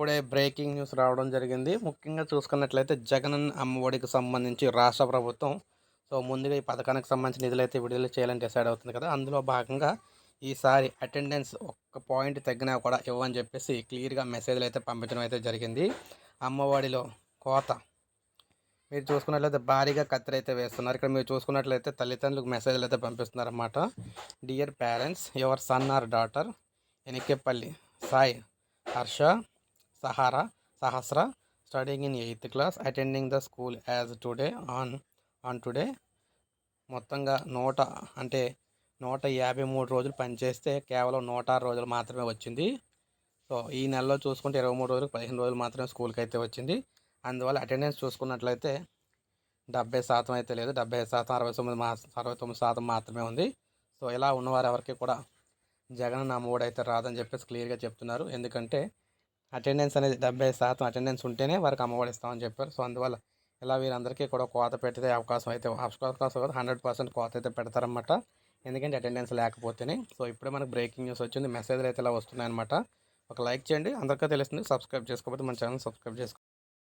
ఇప్పుడే breaking news రావడం జరిగింది. ముఖ్యంగా చూసుకున్నట్లయితే జగన్ అమ్మఒడికి సంబంధించి రాష్ట్ర ప్రభుత్వం సో ముందుగా ఈ పథకానికి సంబంధించిన నిధులు అయితే విడుదల చేయాలని డిసైడ్ అవుతుంది కదా. అందులో భాగంగా ఈసారి అటెండెన్స్ ఒక్క పాయింట్ తగ్గినా కూడా ఇవ్వని చెప్పేసి క్లియర్గా మెసేజ్లు అయితే పంపించడం అయితే జరిగింది. అమ్మఒడిలో కోత. మీరు చూసుకున్నట్లయితే భారీగా కత్తిరి అయితే వేస్తున్నారు. ఇక్కడ మీరు చూసుకున్నట్లయితే తల్లిదండ్రులకు మెసేజ్లు అయితే పంపిస్తున్నారన్నమాట. Dear parents your son or daughter Enikepalli Sai Harsha Sahara Sahasra studying in eighth class attending the school as today on on today మొత్తంగా నూట అంటే నూట యాభై మూడు రోజులు పనిచేస్తే కేవలం నూట ఆరు రోజులు మాత్రమే వచ్చింది. సో ఈ నెలలో చూసుకుంటే ఇరవై మూడు రోజులు పదిహేను రోజులు మాత్రమే స్కూల్కి అయితే వచ్చింది. అందువల్ల అటెండెన్స్ చూసుకున్నట్లయితే డెబ్బై శాతం అయితే లేదు. డెబ్బై శాతం అరవై తొమ్మిది మా అరవై తొమ్మిది శాతం మాత్రమే ఉంది. సో ఇలా ఉన్నవారు ఎవరికి కూడా జగన్ నా మూడు అయితే రాదని చెప్పేసి క్లియర్గా చెప్తున్నారు. ఎందుకంటే అటెండెన్స్ అనేది డెబ్బై శాతం అటెండెన్స్ ఉంటేనే వారికి అమ్మఒడి ఇస్తామని చెప్పారు. సో అందువల్ల ఇలా వీరందరికీ కూడా కోత పెట్టే అవకాశం అయితే అవకాశం హండ్రెడ్ పర్సెంట్ కోత అయితే పెడతారన్నమాట. ఎందుకంటే అటెండెన్స్ లేకపోతేనే. సో ఇప్పుడే మనకు బ్రేకింగ్ న్యూస్ వచ్చింది. మెసేజ్లు అయితే ఇలా వస్తున్నాయన్నమాట. ఒక లైక్ చేయండి. అందరికీ తెలుస్తుంది. సబ్స్క్రైబ్ చేసుకోకపోతే మన ఛానల్ సబ్స్క్రైబ్ చేసుకోండి